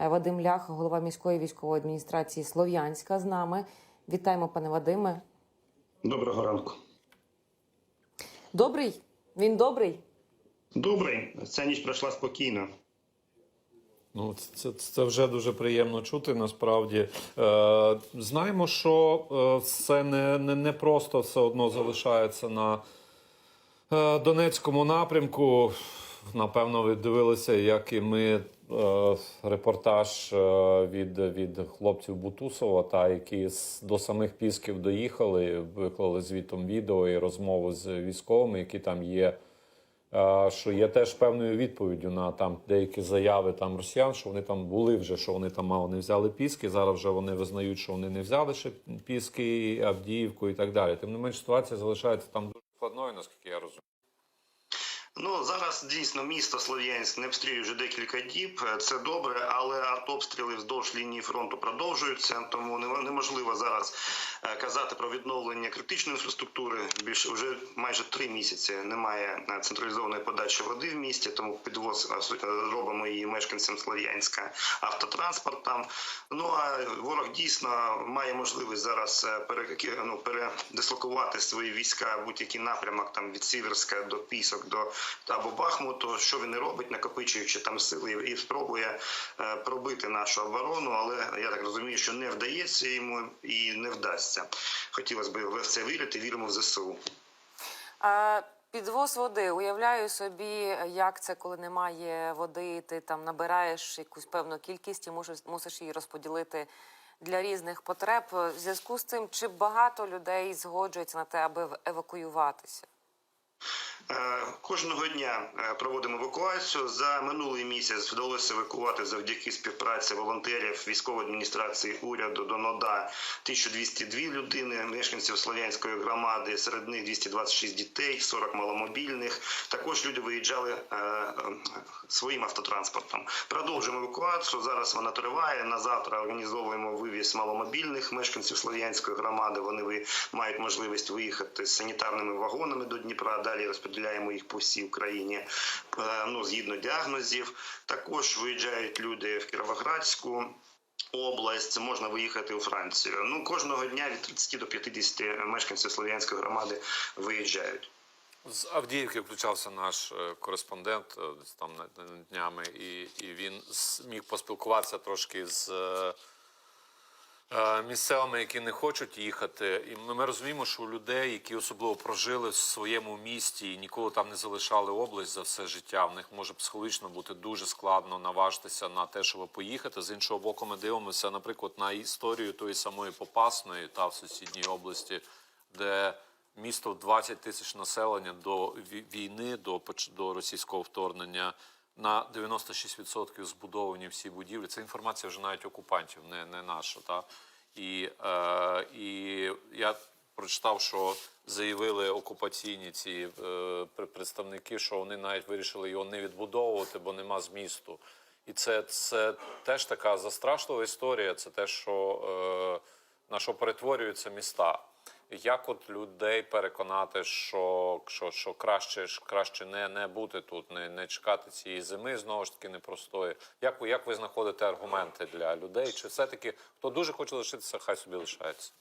Е, Вадим Лях, голова міської військової адміністрації Слов'янська, з нами. Вітаємо, пане Вадиме. Доброго ранку. Добрий? Він добрий? Добре, ця ніч пройшла спокійно. Ну, це, це, вже дуже приємно чути. Насправді е, знаємо, що е, це не, не, не просто все одно залишається на е, Донецькому напрямку. Напевно, ви дивилися, як і ми репортаж е, від, від хлопців Бутусова, та які до самих Пісків доїхали, виклали звітом відео і розмову з військовими, які там є. Е, що є теж певною відповіддю на там деякі заяви там росіян, що вони там були вже, що вони там мало не взяли Піски. Зараз вже вони визнають, що вони не взяли ще Піски, Авдіївку і так далі. Тим не менш, ситуація залишається там дуже складною, наскільки я розумію. Ну зараз дійсно місто Слов'янськ не обстрілює вже декілька діб. Це добре, але артобстріли вздовж лінії фронту продовжуються. Тому неможливо зараз е, казати про відновлення критичної інфраструктури. Більше вже майже три місяці немає е, централізованої подачі води в місті. Тому підвоз е, робимо її мешканцям Слов'янська автотранспортом. Ну а ворог дійсно має можливість зараз е, пере, ну, передислокувати свої війська в будь-який напрямок там від Сіверська до Пісок до або Бахмуту. Що він не робить, накопичуючи там сили і спробує е, пробити нашу оборону, але я так розумію, що не вдається йому і не вдасться. Хотілося б в це вірити. Віримо в ЗСУ. А, підвоз води. Уявляю собі, як це, коли немає води, ти там набираєш якусь певну кількість і мусиш, мусиш її розподілити для різних потреб. В зв'язку з цим, чи багато людей згоджується на те, аби евакуюватися? Е, Кожного дня е, проводимо евакуацію. За минулий місяць вдалося евакувати завдяки співпраці волонтерів військової адміністрації уряду до НОДА 1202 людини, мешканців Слов'янської громади. Серед них 226 дітей, 40 маломобільних. Також люди виїжджали е, своїм автотранспортом. Продовжуємо евакуацію. Зараз вона триває. На завтра організовуємо вивіз маломобільних мешканців Слов'янської громади. Вони мають можливість виїхати з санітарними вагонами до Дніпра. Далі розподіляємо їх по всій Україні е, ну, згідно діагнозів. Також виїжджають люди в Кіровоградську. Область можна виїхати у Францію. Ну кожного дня від 30 до 50 мешканців Слов'янської громади виїжджають. З Авдіївки включався наш е, кореспондент е, там днями, і, і він зміг поспілкуватися трошки з місцевими, які не хочуть їхати. І ми, розуміємо, що у людей, які особливо прожили в своєму місті і ніколи там не залишали область за все життя, в них може психологічно бути дуже складно наважитися на те, щоб поїхати. З іншого боку, ми дивимося, наприклад, на історію тої самої Попасної та в сусідній області, де місто в 20 тисяч населення до війни, до, до російського вторгнення. На 96% збудовані всі будівлі. Це інформація вже навіть окупантів, не, не наша. Та? І, е, і я прочитав, що заявили окупаційні ці е, представники, що вони навіть вирішили його не відбудовувати, бо нема змісту. І це, це теж така застрашлива історія. Це те, що е, на що перетворюються міста. Як от людей переконати, що, що, що краще краще не, не бути тут, не, не чекати цієї зими знову ж таки непростої. Як як ви знаходите аргументи для людей? Чи все-таки хто дуже хоче лишитися, хай собі лишається?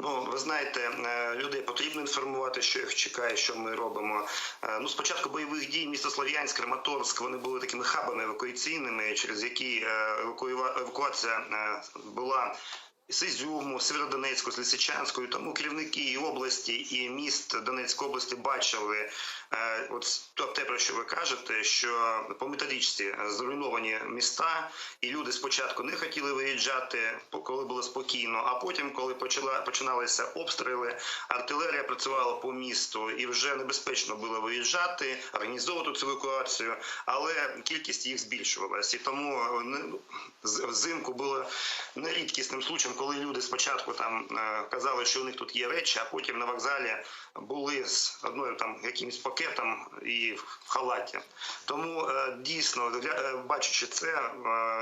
Ну, ви знаєте, е, людей потрібно інформувати, що їх чекає, що ми робимо. Е, Ну, спочатку бойових дій місто Слов'янськ, Краматорськ, вони були такими хабами евакуаційними, через які е, евакуація була. З Ізюму, Сєвєродонецьку, з Лисичанською, тому керівники і області і міст Донецької області бачили е, от те, про що ви кажете, що по методичці зруйновані міста, і люди спочатку не хотіли виїжджати, коли було спокійно. А потім, коли почала починалися обстріли, артилерія працювала по місту, і вже небезпечно було виїжджати, організовувати цю евакуацію, але кількість їх збільшувалась. І тому е, взимку було нерідкісним случаєм, коли люди спочатку там е, казали, що у них тут є речі, а потім на вокзалі були з одною там якимось пакетом і в халаті. Тому е, дійсно, е, бачачи це,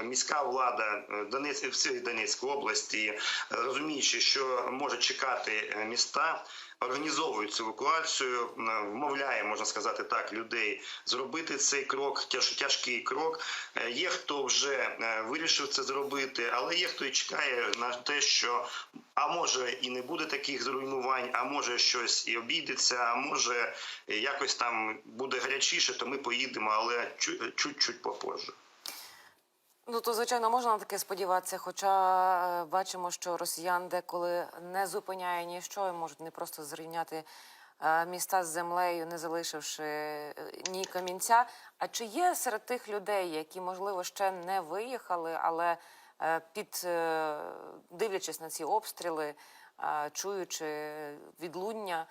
міська влада Донець всієї Донецької області, розуміючи, що може чекати міста. Організовують евакуацію, вмовляє, можна сказати так, людей зробити цей крок, тяж, тяжкий крок. Е, Є хто вже е, вирішив це зробити, але є хто і чекає на те, що а може і не буде таких зруйнувань, а може щось і обійдеться, а може якось там буде гарячіше, то ми поїдемо, але чу- чуть-чуть попозже. Ну то звичайно можна на таке сподіватися. Хоча е, бачимо, що росіян деколи не зупиняє ніщо, і можуть не просто зрівняти е, міста з землею, не залишивши е, ні камінця. А чи є серед тих людей, які можливо ще не виїхали, але під дивлячись на ці обстріли, чуючи відлуння,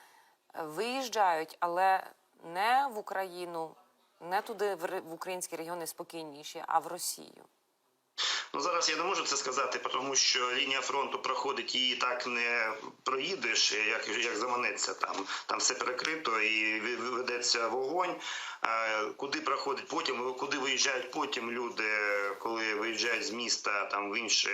виїжджають, але не в Україну, не туди в українські регіони спокійніші, а в Росію. Ну зараз я не можу це сказати, тому що лінія фронту проходить і так не проїдеш, як, як заманеться там. Там все перекрито і ве- ведеться вогонь. Куди проходить потім, куди виїжджають потім люди, коли виїжджають з міста там в інші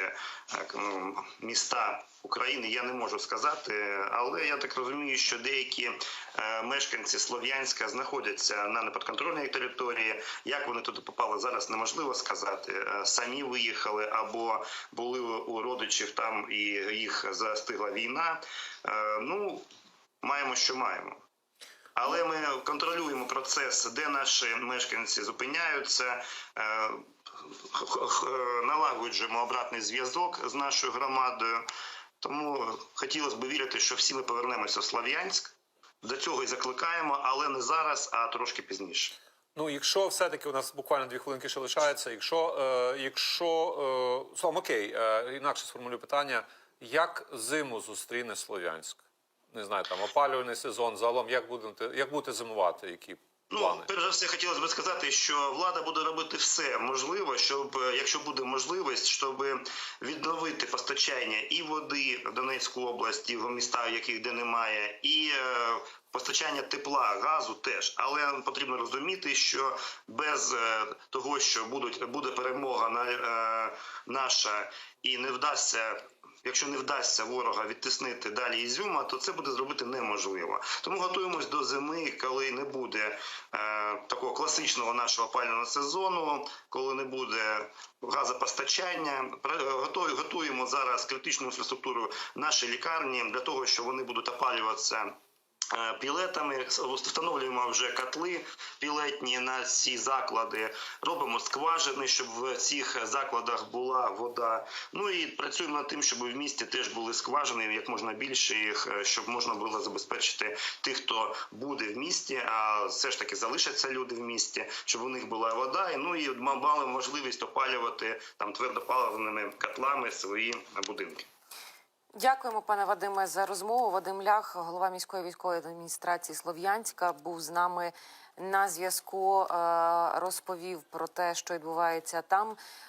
ну, міста України, я не можу сказати. Але я так розумію, що деякі е, мешканці Слов'янська знаходяться на неподконтрольній території. Як вони туди попали, зараз неможливо сказати. Е, Самі виїхали або були у родичів там і їх застигла війна. Е, Ну, маємо, що маємо. Але ми контролюємо процес, де наші мешканці зупиняються, е, налагоджуємо обратний зв'язок з нашою громадою. Тому хотілося б вірити, що всі ми повернемося в Слов'янськ. До цього і закликаємо, але не зараз, а трошки пізніше. Ну, якщо все-таки у нас буквально дві хвилинки ще лишається, якщо, е, якщо е, словом, окей, е, інакше сформулюю питання, як зиму зустріне Слов'янськ? Не знаю, там опалювальний сезон, загалом, як будете, як будете зимувати, які Ну, перш за все, хотілося б сказати, що влада буде робити все можливе, щоб, е, якщо буде можливість, щоб відновити постачання і води в Донецьку область, і в містах, яких де немає, і е, постачання тепла, газу теж. Але потрібно розуміти, що без е, того, що будуть буде перемога на наша і не вдасться. Якщо не вдасться ворога відтиснити далі Ізюма, то це буде зробити неможливо. Тому готуємось до зими, коли не буде е, такого класичного нашого пального сезону, коли не буде газопостачання. Готуємо зараз критичну інфраструктуру нашої лікарні для того, щоб вони будуть опалюватися. Е, Пілетами встановлюємо вже котли пілетні на ці заклади. Робимо скважини, щоб в цих закладах була вода. Ну і працюємо над тим, щоб в місті теж були скважини, як можна більше їх, е, щоб можна було забезпечити тих, хто буде в місті, а все ж таки залишаться люди в місті, щоб у них була вода. І ну і мали можливість опалювати там твердопаливними котлами свої будинки. Дякуємо, пане Вадиме, за розмову. Вадим Лях, голова міської військової адміністрації Слов'янська, був з нами на зв'язку. е, Розповів про те, що відбувається там.